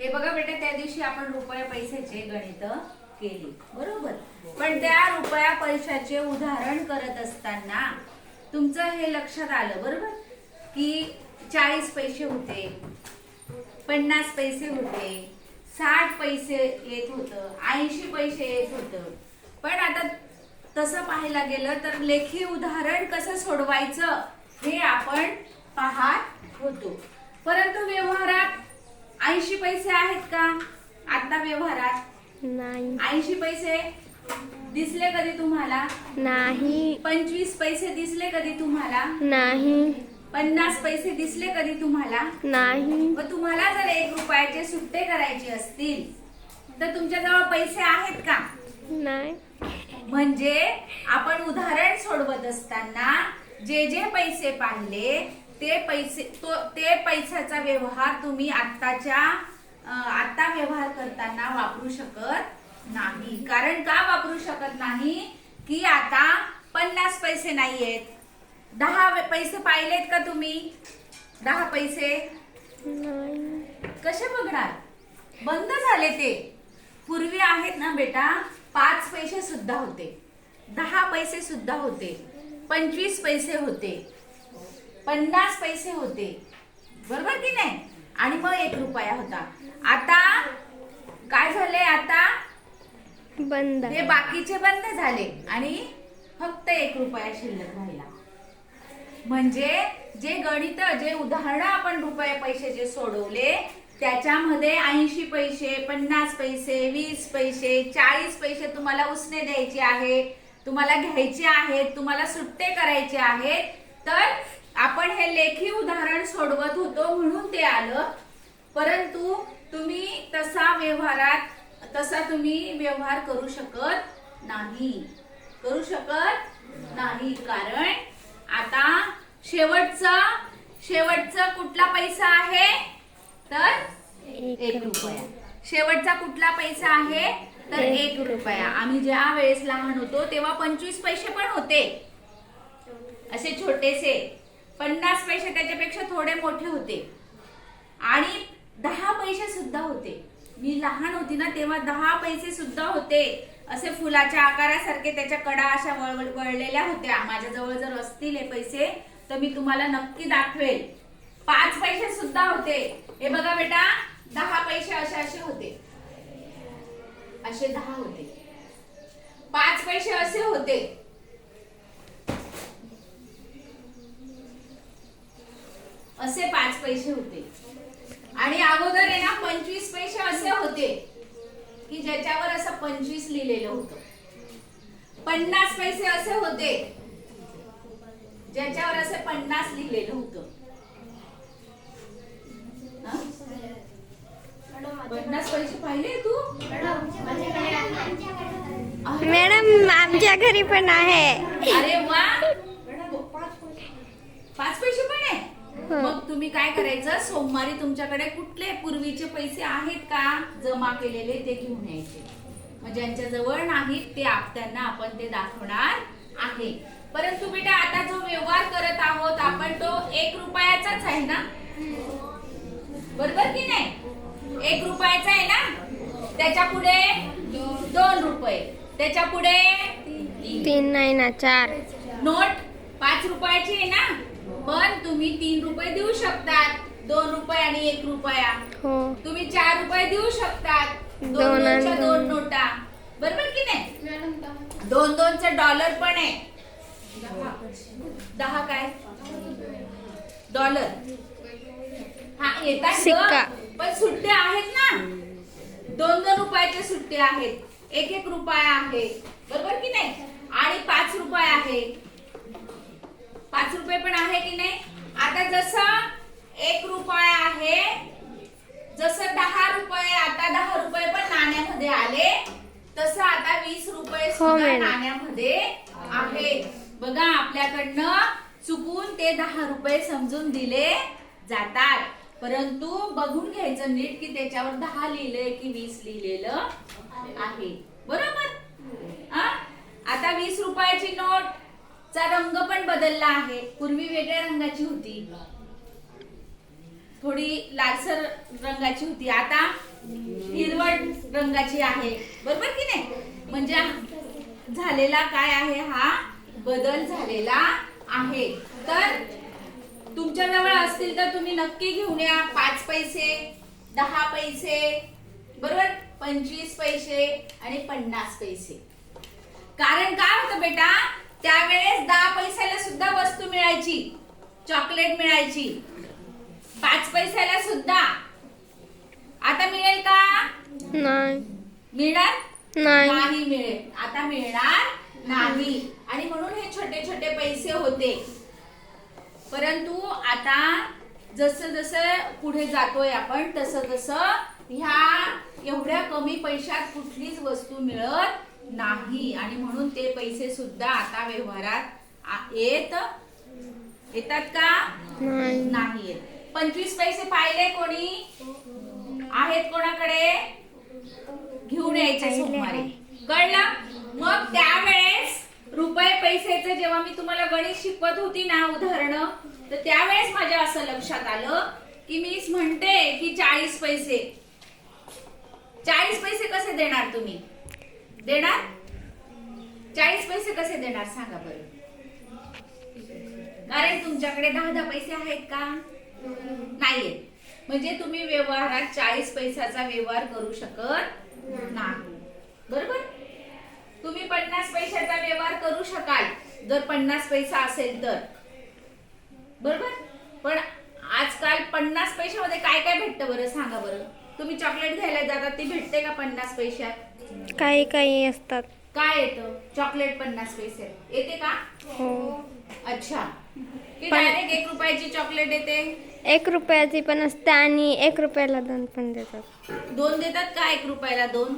हे बघा बेटा त्या दिवशी आपण रुपया पैशाचे गणित केली. बरोबर? पण त्या रुपया पैशाचे उदाहरण करत असताना तुमचं हे लक्षात आलं बरोबर? की चाळीस पैसे होते पन्नास पैसे होते साठ पैसे येत होतं ऐंशी पैसे येत होतं. पण आता तसं पाहायला गेलं तर लेखी उदाहरण कसं सोडवायचं हे आपण पाहत होतो. परंतु व्यवहारात ऐंशी पैसे आहेत का? आता व्यवहारात? नाही. ऐंशी पैसे दिसले कधी तुम्हाला? नाही. पंचवीस पैसे दिसले कधी तुम्हाला? नाही. पन्नास पैसे दिसले कधी तुम्हाला? नाही. व तुम्हाला जर एक रुपयाचे सुट्टे करायचे असतील तर तुमच्याजवळ पैसे आहेत का? नाही. म्हणजे आपण उदाहरण सोडवत असताना जे जे पैसे पाहिले ते पैसे तो ते पैशाचा व्यवहार तुम्ही आत्ताच्या आत्ता आता व्यवहार करताना वापरू शकत नाही. कारण का वापरू शकत नाही? की आता पन्नास पैसे नाहीयेत. दहा पैसे पाहिलेत का तुम्ही? दहा पैसे? कसे बघणार? बंद झाले ते. पूर्वी आहेत ना बेटा पाच पैसे सुद्धा होते. दहा पैसे सुद्धा होते. पंचवीस पैसे होते. पन्नास पैसे होते. बरोबर की नाही? आणि मग एक रुपया होता. आता काय झाले आता? बंद. हे बाकीचे बंद झाले. आणि फक्त एक रुपया शिल्लक राहिला. म्हणजे जे गणित जे उदाहरण आपण रुपये पैशाचे सोडवले त्याच्यामध्ये ऐंशी पैसे पन्नास पैसे वीस पैसे चाळीस पैसे तुम्हाला उसने द्यायचे आहे तुम्हाला घ्यायचे आहेत तुम्हाला सुट्टे करायचे आहेत तर आपण हे लेखी उदाहरण सोडवत होतो म्हणून ते आलं. परंतु तुम्ही तसा व्यवहारात तसा तुम्ही व्यवहार करू शकत नाही. करू शकत नाही. कारण आता शेवटचा शेवटचा कुठला पैसा आहे? तर एक रुपया. शेवटचा कुठला पैसा आहे? तर एक रुपया. आम्ही ज्या वेळेस लहान होतो तेव्हा पंचवीस पैसे पण होते. असे छोटेसे. पन्नास पैसे त्याच्यापेक्षा थोडे मोठे होते. आणि दहा पैसे सुद्धा होते. मी लहान होती ना तेव्हा दहा पैसे सुद्धा होते. असे फुलाच्या आकारासारखे त्याच्या कडा अशा वळवळ वळलेल्या होत्या. माझ्याजवळ जर असतील हे पैसे तर मी तुम्हाला नक्की दाखवेल. पाच पैसे सुद्धा होते. हे बघा बेटा दहा पैसे असे असे होते. असे दहा होते. पाच पैसे असे होते. असे पाच पैसे होते. आणि अगोदर आहे ना पंचवीस पैसे असे होते की ज्याच्यावर असं पंचवीस लिहिलेलं होतं. पन्नास पैसे असे होते ज्याच्यावर असे पन्नास लिहिलेलं होतं? पन्नास पैसे पाहिले तू? मॅडम आमच्या घरी पण आहे. अरे वा पाच पैसे पण आहे हो. मग तुम्ही काय करायचं? सोमवारी तुमच्याकडे कुठले पूर्वीचे पैसे आहेत का जमा केलेले ते घेऊन यायचे. मग ज्यांच्या जवळ नाहीत ते त्यांना आपण ते दाखवणार आहे. परंतु बेटा आता जो व्यवहार करत आहोत आपण तो एक रुपयाचाच आहे ना? बरोबर की नाही? एक रुपयाचा आहे ना? त्याच्या पुढे दोन रुपये. त्याच्या पुढे तीन नाही ना चार. नोट पाच रुपयाची आहे ना? पण तुम्ही तीन रुपये देऊ शकतात. दोन रुपये आणि एक रुपया. हो. तुम्ही चार रुपये देऊ शकतात. दोन दोन दोनच्या दोन दोन. नोटा. बरोबर की नाही? दोन दोनचे डॉलर पण आहे. दहा काय? डॉलर. हा येतात. पण सुट्टे आहेत ना. दोन दोन रुपयाचे सुट्टे आहेत. एक एक रुपया आहे. बरोबर की नाही? आणि पाच रुपये आहे. पाच रुपये पण आहे की नाही? आता जसं एक रुपया आहे जसं दहा रुपये आता दहा रुपये पण नाण्यामध्ये आले तसं आता वीस रुपये हो, सुद्धा. नाण्यामध्ये आहेत बघा आपल्याकडनं चुकून ते दहा रुपये समजून दिले जातात. परंतु बघून घ्यायचं नीट की त्याच्यावर दहा लिहिलंय की वीस लिहिलेलं आहे. बरोबर? आता वीस रुपयाची नोट चा रंग पण बदलला आहे. पूर्वी वेगळ्या रंगाची होती. थोडी लालसर रंगाची होती. आता हिरवट रंगाची आहे. बरोबर की नाही? म्हणजे झालेला काय आहे? हा बदल झालेला आहे. तर तुमच्या जवळ असतील तर तुम्ही नक्की घेऊन या. पाच पैसे दहा पैसे बरोबर? पंचवीस पैसे आणि पन्नास पैसे. कारण काय होतं बेटा? त्यावेळेस दहा पैशाला सुद्धा वस्तू मिळायची. चॉकलेट मिळायची. पाच पैशाला सुद्धा. आता मिळेल का? नाही. मिळणार? नाही. मिळेल. आता मिळणार नाही. आणि म्हणून हे छोटे छोटे पैसे होते. परंतु आता जसं जसं पुढे जातोय आपण तसं तसं ह्या एवढ्या कमी पैशात कुठलीच वस्तू मिळत नाही. आणि म्हणून ते पैसे सुद्धा आता व्यवहारात येत येतात का? नाही. येत. पंचवीस पैसे पाहिले कोणी? आहेत कोणाकडे? घेऊन यायचे सोमवारी. कळलं? मग त्यावेळेस रुपये पैसेचं जेव्हा मी तुम्हाला गणित शिकवत होती ना उदाहरण तर त्यावेळेस माझ्या असं लक्षात आलं की मी म्हणते की चाळीस पैसे. चाळीस पैसे कसे देणार तुम्ही? देणार? चाळीस पैसे कसे देणार? सांगा बरं. कारण तुमच्याकडे दहा दहा पैसे आहेत का? नाहीये. म्हणजे तुम्ही व्यवहारात चाळीस पैशाचा व्यवहार करू शकत नाही. बरोबर? तुम्ही पन्नास पैशाचा व्यवहार करू शकाल. जर पन्नास पैसा असेल तर. बरोबर? पण आजकाल पन्नास पैशामध्ये काय काय भेटतं बरं? सांगा बरं. तुम्ही चॉकलेट घ्यायला जातात ती भेटते का पन्नास पैशात? काही काही असतात. काय येतं? चॉकलेट पन्नास पैसे. येते का? हो. अच्छा. की पण- डायरेक्ट एक रुपयाची चॉकलेट येते? एक रुपयाची पण असते आणि एक रुपयाला दोन पण देतात. दोन देतात का एक रुपयाला दोन?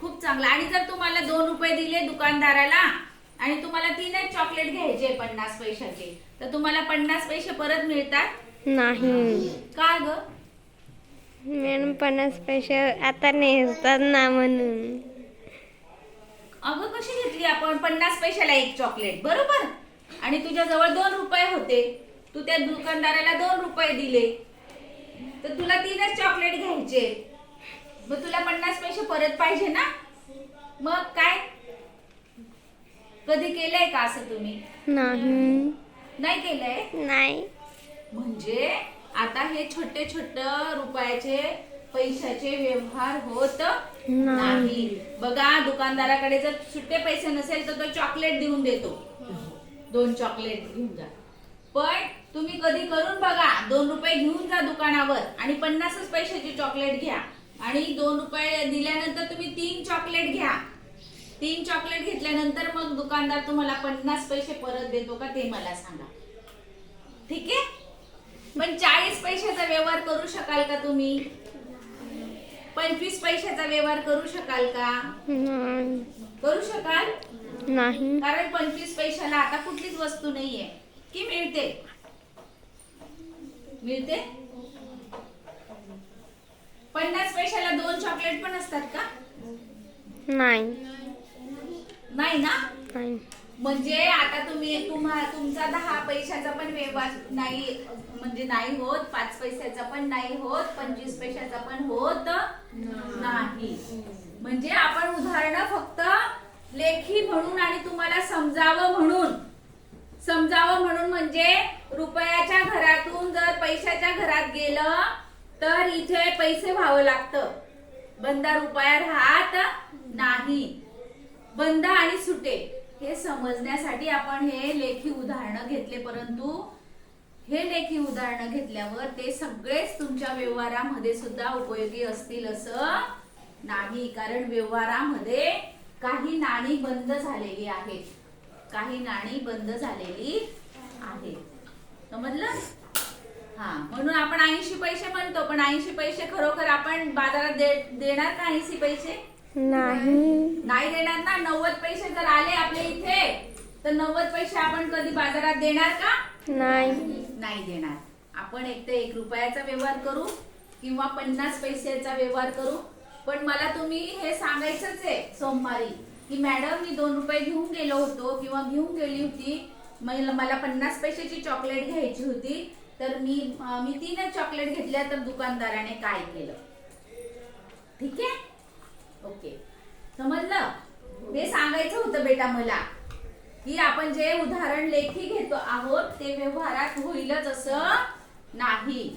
खूप चांगलं. आणि जर तुम्हाला दोन रुपये दिले दुकानदाराला आणि तुम्हाला तीनच चॉकलेट घ्यायचे पन्नास पैशाचे तर तुम्हाला पन्नास पैसे परत मिळतात? नाही. का ग? मॅडम पन्नास पैसे आता नाही असतात ना म्हणून. अगं कशी घेतली आपण? पन्नास पैशाला एक चॉकलेट बरोबर? आणि तुझ्या जवळ दोन रुपये होते. तू त्या दुकानदाराला दोन रुपये दिले. तर तुला तीनच चॉकलेट घ्यायचे. मग तुला पन्नास पैसे परत पाहिजे ना? मग काय? कधी केलंय का असं तुम्ही? नाही. नाही केलंय? नाही. म्हणजे आता हे छोटे छोटे रुपयाचे पैशाचे व्यवहार होत नाही. बघा दुकानदाराकडे जर सुट्टे पैसे नसेल तर तो चॉकलेट देऊन देतो. दोन चॉकलेट घेऊन जा. पण तुम्ही कधी करून बघा दोन रुपये घेऊन जा दुकानावर आणि पन्नासच पैशाची चॉकलेट घ्या. आणि दोन रुपये दिल्यानंतर तुम्ही तीन चॉकलेट घ्या. तीन चॉकलेट घेतल्यानंतर मग दुकानदार तुम्हाला पन्नास पैसे परत देतो का ते मला सांगा. ठीक आहे? पण चाळीस पैशाचा व्यवहार करू शकाल का तुम्ही? पंचवीस पैशाचा व्यवहार करू शकाल का? करू शकाल? नाही. कारण पंचवीस पैशाला आता कुठलीच वस्तू नाहीये. की मिळते? मिळते? पन्नास पैशाला दोन चॉकलेट पण असतात का? नाही. नाही ना? नाही. म्हणजे आता तुम्ही तुम्हा तुमचा दहा पैशाचा पण व्यवहार नाही म्हणजे नाही होत पाच पैशाचा पण नाही होत पंचवीस पैशाचा पण होत नाही. म्हणजे आपण उदाहरण फक्त लेखी म्हणून आणि तुम्हाला समजावं म्हणून. समजावं म्हणून म्हणजे रुपयाच्या घरातून जर पैशाच्या घरात गेलं तर इथे पैसे व्हावं लागतं. बंदा रुपया राहत नाही. बंद आणि सुटे हे समजण्यासाठी आपण हे लेखी उदाहरणं घेतले. परंतु हे लेखी उदाहरणं घेतल्यावर ते सगळेच तुमच्या व्यवहारामध्ये सुद्धा उपयोगी असतील असं नाही. कारण व्यवहारामध्ये काही नाणी बंद झालेली आहेत. काही नाणी बंद झालेली आहेत. समजलं हा म्हणून आपण ऐंशी पैसे म्हणतो पण ऐंशी पैसे खरोखर आपण बाजारात दे- देणार का ऐंशी पैसे? नाही. नाही देणार ना? नव्वद पैसे जर आले आपल्या इथे तर नव्वद पैसे आपण कधी बाजारात देणार का? नाही. नाही देणार. आपण एक तर एक रुपयाचा व्यवहार करू किंवा पन्नास पैशाचा व्यवहार करू. पण मला तुम्ही हे सांगायचंच आहे सोमवारी की मॅडम मी दोन रुपये घेऊन गेलो होतो किंवा घेऊन गेली होती. मला मला पन्नास पैशाची चॉकलेट घ्यायची होती. तर मी मी तीनच चॉकलेट घेतल्या तर दुकानदाराने काय केलं? ठीक आहे? ओके. समजलं? ते सांगायचं होतं बेटा मला की आपण जे उदाहरण लेखी घेतो आहोत ते व्यवहारात होईलच असं नाही.